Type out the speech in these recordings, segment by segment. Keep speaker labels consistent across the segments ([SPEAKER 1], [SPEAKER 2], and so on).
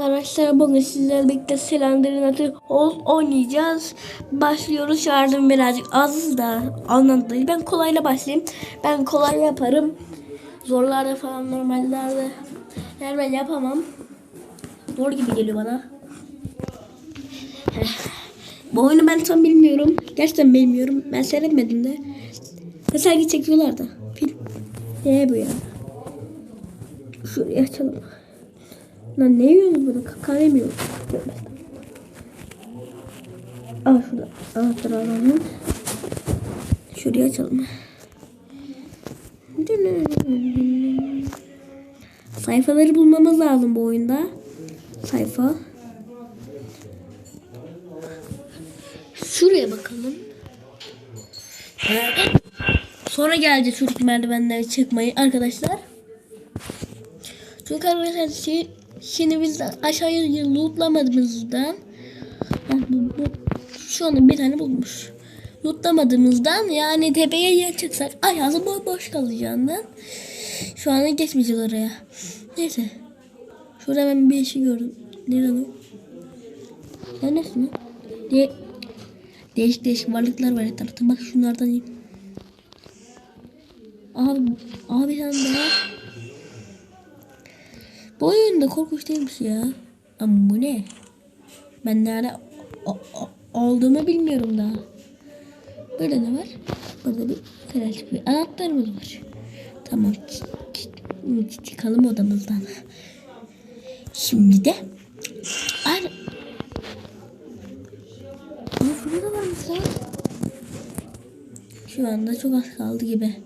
[SPEAKER 1] arkadaşlar bugün sizlerle birlikte Selender'in ol oynayacağız. Başlıyoruz yardım birazcık az da anlatayım. Ben kolayla başlayayım. Ben kolay yaparım. Zorlarda falan normallerde normal yapamam. Zor gibi geliyor bana. Bu oyunu ben tam bilmiyorum. Gerçekten bilmiyorum. Ben seyretmedim de. Sergi çekiyorlar da. Film. Ne bu ya? Şurayı açalım. Lan ne yiyorsunuz burada? Kaka yemiyoruz. Aa şurada anahtarı alalım. Şurayı açalım. Sayfaları bulmamız lazım bu oyunda. Sayfa. Şuraya bakalım. Sonra geldi çocuk merdivenleri çıkmayı arkadaşlar. Çünkü arkadaşlar şey, şimdi biz aşağıya lootlamadığımızdan bu, şu anda bir tane bulmuş. Lootlamadığımızdan yani tepeye yer çıksak ayağımız boş boş kalacağından şu anda geçmeyeceğiz oraya. Neyse. Şurada ben bir şey gördüm. Nerede o? Sen nesin lan? De değişik değişik varlıklar var etrafta. Bak şunlardan yiyeyim. Abi, abi sen daha bu oyunda korkunç değilmiş ya. Ama bu ne? Ben nerede olduğumu bilmiyorum daha. Burada ne var? Burada bir kraliçe bir anahtarımız var. Tamam. Çıkalım odamızdan. Şimdi de Ay. Ama şurada da varmış lan. Şu anda çok az kaldı gibi.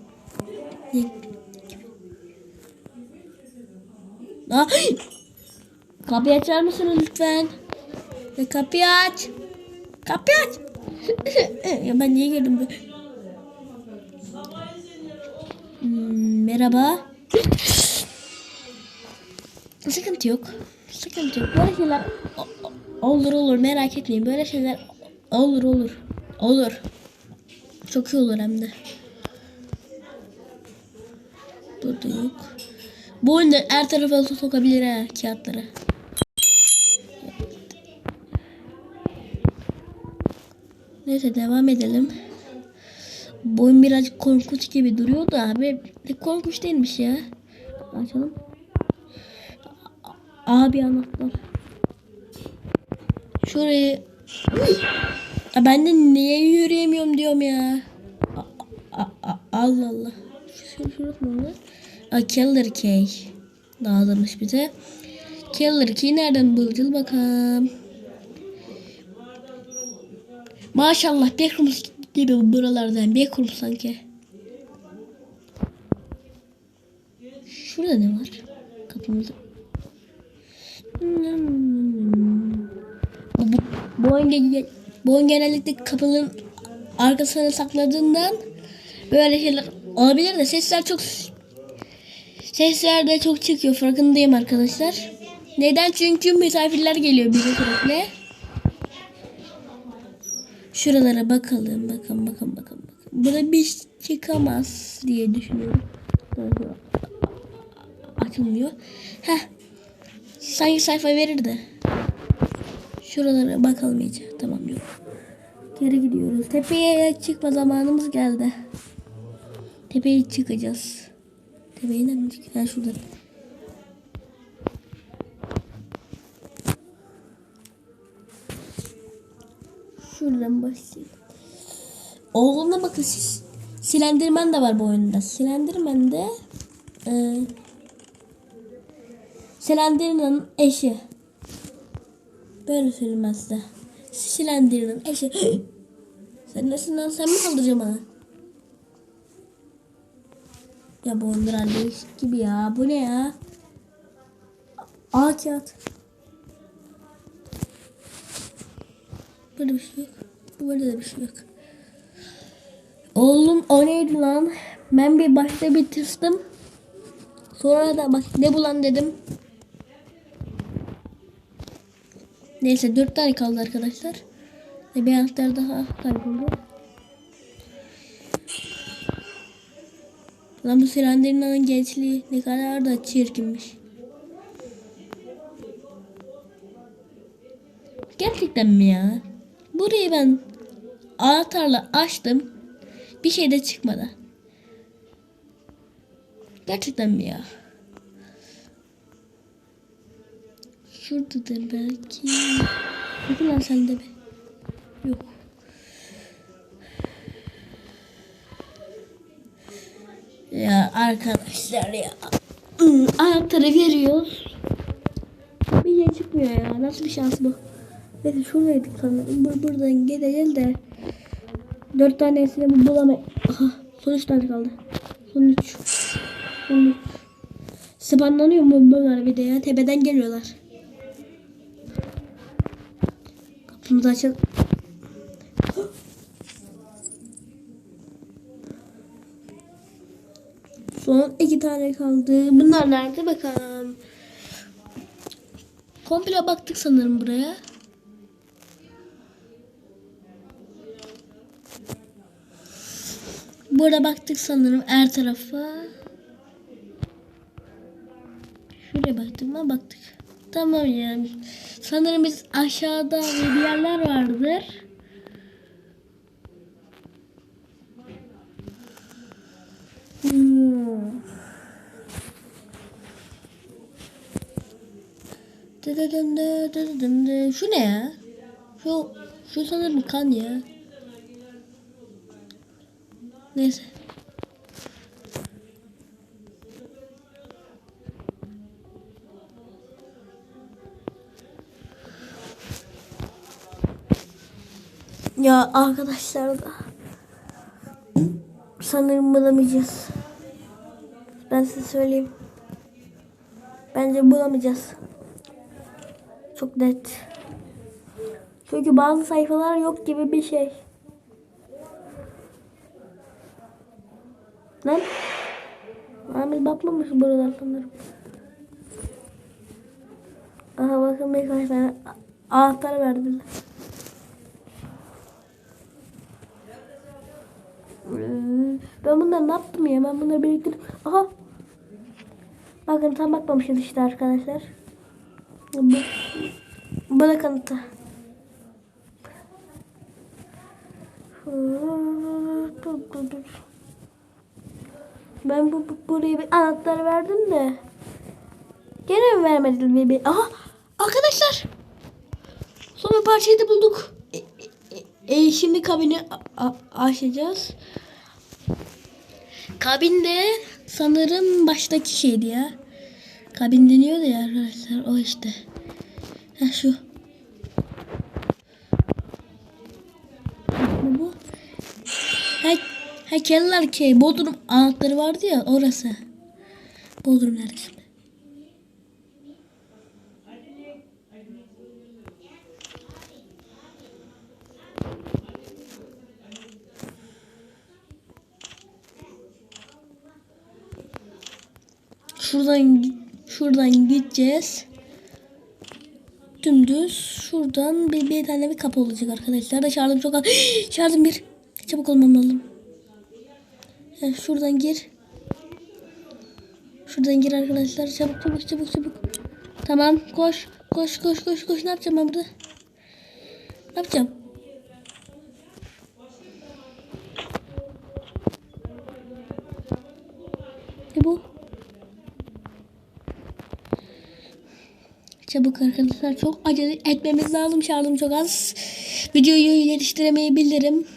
[SPEAKER 1] Aa, kapıyı açar mısınız lütfen? Kapıyı aç. Kapıyı aç. ya ben niye girdim bu? Hmm, merhaba. Sıkıntı yok. Sıkıntı yok. Böyle şeyler olur olur merak etmeyin. Böyle şeyler olur olur. Olur. Çok iyi olur hem de. Burada yok. Bu oyunda her tarafa sokabilir ha kağıtları. Neyse devam edelim. Bu oyun birazcık korkunç gibi duruyor da abi korkunç değilmiş ya. Açalım. Abi anahtar. Şurayı Ya ben de niye yürüyemiyorum diyorum ya. A- a- a- Allah Allah. Şu şurası mı olur? A Killer Key. Dağılmış bize. Killer Key nereden bulacağız bakalım. Maşallah Backrooms gibi buralardan Backrooms sanki. Şurada ne var? Kapımızda. Bu, bu, bu, oyun, bu oyun genellikle kapının arkasına sakladığından böyle şeyler olabilir de sesler çok sesler de çok çıkıyor farkındayım arkadaşlar. Neden? Çünkü misafirler geliyor bize sürekli. Şuralara bakalım. Bakın bakın bakın. bakın. Burada bir şey çıkamaz diye düşünüyorum. Açılmıyor. Heh. Sanki sayfa verirdi. Şuralara bakalım iyice. Tamam yok. Geri gidiyoruz. Tepeye çıkma zamanımız geldi. Tepeye çıkacağız. Tepeye nereden çıkacağız? Ha şurada. Şuradan başlayalım. Oğluna bakın siz. Silendirmen de var bu oyunda. Silendirmen de e, Silendirmen'in eşi. Böyle söylemez de. Silendirmen'in eşi. sen lan sen mi kaldıracaksın bana? Ya bu oyunlar değişik gibi ya. Bu ne ya? Aa kağıt. Böyle bir şey yok. Böyle de bir şey yok. Oğlum o neydi lan? Ben bir başta bir tırstım. Sonra da bak ne bulan dedim. Neyse dört tane kaldı arkadaşlar. Ve bir anahtar daha kayboldu. Lan bu Sirendir'in gençliği ne kadar da çirkinmiş. Gerçekten mi ya? Burayı ben anahtarla açtım. Bir şey de çıkmadı. Gerçekten mi ya? Şuradadır belki. Bakın lan sende mi? Yok. Ya arkadaşlar ya. Anahtarı veriyoruz. Bir şey çıkmıyor ya. Nasıl bir şans bu? Neyse şuradaydık sanırım. Bur buradan gideceğiz de. Dört tanesini bu bulamayız. Aha. Son üç tane kaldı. Son üç. Son üç. Spawnlanıyor mu bunlar bir de ya? Tepeden geliyorlar. Kapımızı açalım. Son iki tane kaldı. Bunlar nerede bakalım. Komple baktık sanırım buraya. Burada baktık sanırım her tarafa. Şuraya baktık mı? Baktık. Tamam yani. Sanırım biz aşağıda bir yerler vardır. Hmm. Dıdıdım dı dıdıdım dı. Şu ne ya? Şu, şu sanırım kan ya. Neyse. Ya arkadaşlar da sanırım bulamayacağız. Ben size söyleyeyim. Bence bulamayacağız. Çok net. Çünkü bazı sayfalar yok gibi bir şey. Lan. Ahmet bakmamış buralar sanırım. Aha bakın birkaç tane anahtar verdiler. Ben bunları ne yaptım ya? Ben bunları biriktirdim. Aha. Bakın tam bakmamışız işte arkadaşlar. Bu da kanıtı. Ben bu, bu buraya bir anahtar verdim de. Gene mi vermedin bir, bir? Aha arkadaşlar. Son bir parçayı da bulduk. E, e, e, şimdi kabini açacağız. Kabinde sanırım baştaki şeydi ya. Kabin deniyordu ya arkadaşlar. O işte. Ha şu. Bu bu. Ha, ha keller ki Bodrum anahtarı vardı ya orası. Bodrum şimdi? Şuradan gi- şuradan gideceğiz. Dümdüz şuradan bir, bir tane bir kapı olacak arkadaşlar. Da şarjım çok az. şarjım bir. Çabuk olmam lazım. Heh, şuradan gir. Şuradan gir arkadaşlar. Çabuk çabuk çabuk çabuk. Tamam koş. Koş koş koş koş. Ne yapacağım ben burada? Ne yapacağım? Ne bu? Çabuk arkadaşlar çok acele etmemiz lazım. Şarjım çok az. Videoyu yetiştiremeyebilirim.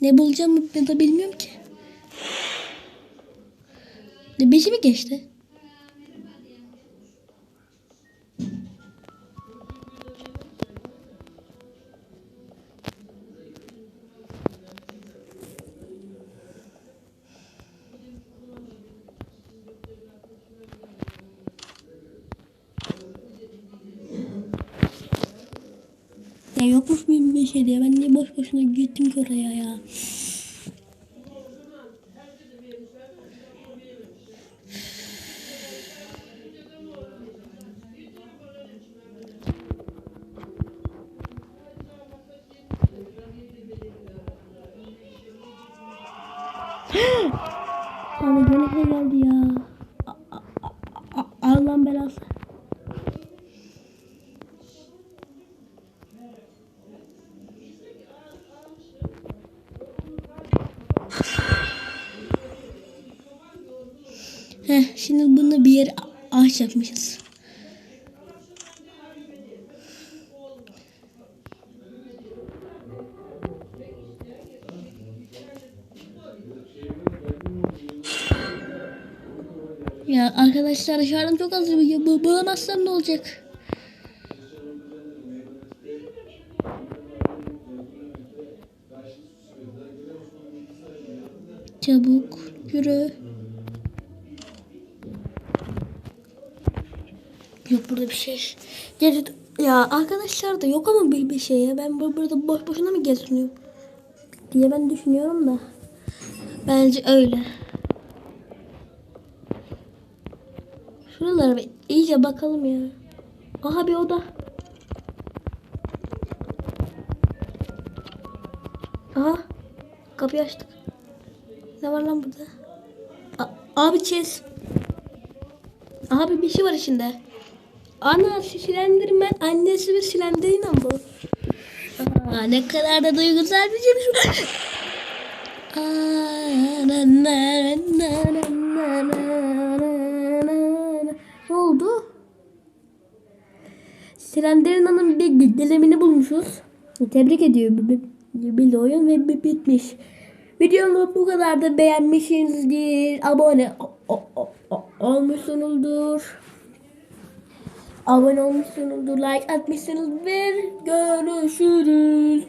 [SPEAKER 1] Ne bulacağım ben de bilmiyorum ki. Ne beşi mi geçti? Yokmuş bir bir şey diye. Ben niye boş boşuna gittim ki oraya ya. Şimdi bunu bir yere ağaç. Ya arkadaşlar şarjım çok az. Bu bulamazsam ne olacak? Çabuk Yok burada bir şey. Geri ya arkadaşlar da yok ama bir, bir şey ya. Ben bu- burada boş boşuna mı geziniyorum? Diye ben düşünüyorum da. Bence öyle. Şuralara bir iyice bakalım ya. Aha bir oda. Aha. Kapıyı açtık. Ne var lan burada? A- abi çiz. Abi bir şey var içinde. Ana silendirmen annesi bir silendirin ama. Aa, ne kadar da duygusal bir şey şu. oldu? Silendirin Hanım bir dilemini bulmuşuz. Tebrik ediyor bir oyun ve bitmiş. Videomu bu kadar da beğenmişsinizdir. Abone olmuşsunuzdur. Abone olmuşsunuzdur. Like atmışsınız ve görüşürüz.